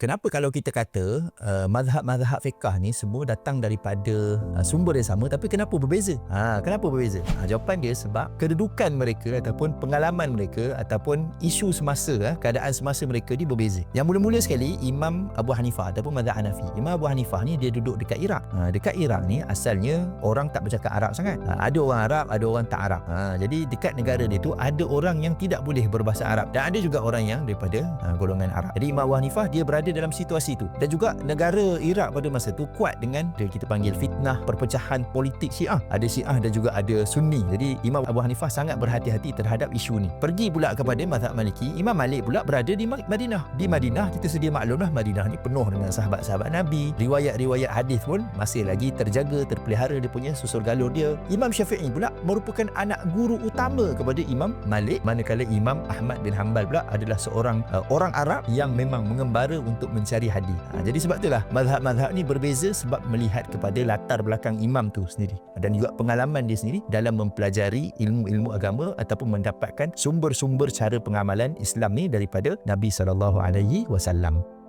Kenapa kalau kita kata uh, mazhab-mazhab fiqah ni semua datang daripada uh, sumber yang sama tapi kenapa berbeza? Ha, kenapa berbeza? Ha, jawapan dia sebab kedudukan mereka ataupun pengalaman mereka ataupun isu semasa uh, keadaan semasa mereka ni berbeza. Yang mula-mula sekali Imam Abu Hanifah ataupun mazhab Hanafi. Imam Abu Hanifah ni dia duduk dekat Iraq. Ha, dekat Iraq ni asalnya orang tak bercakap Arab sangat. Ha, ada orang Arab, ada orang tak Arab. Ha, jadi dekat negara dia tu ada orang yang tidak boleh berbahasa Arab dan ada juga orang yang daripada ha, golongan Arab. Jadi Imam Abu Hanifah dia berada dalam situasi itu. Dan juga negara Iraq pada masa itu kuat dengan dia kita panggil fitnah perpecahan politik Syiah. Ada Syiah dan juga ada Sunni. Jadi Imam Abu Hanifah sangat berhati-hati terhadap isu ni. Pergi pula kepada mazhab Maliki. Imam Malik pula berada di Madinah. Di Madinah kita sedia maklumlah Madinah ni penuh dengan sahabat-sahabat Nabi. Riwayat-riwayat hadis pun masih lagi terjaga terpelihara dia punya susur galur dia. Imam Syafi'i pula merupakan anak guru utama kepada Imam Malik. Manakala Imam Ahmad bin Hanbal pula adalah seorang uh, orang Arab yang memang mengembara untuk mencari hadis. Ha, jadi sebab itulah mazhab-mazhab ni berbeza sebab melihat kepada latar belakang imam tu sendiri dan juga pengalaman dia sendiri dalam mempelajari ilmu-ilmu agama ataupun mendapatkan sumber-sumber cara pengamalan Islam ni daripada Nabi sallallahu alaihi wasallam.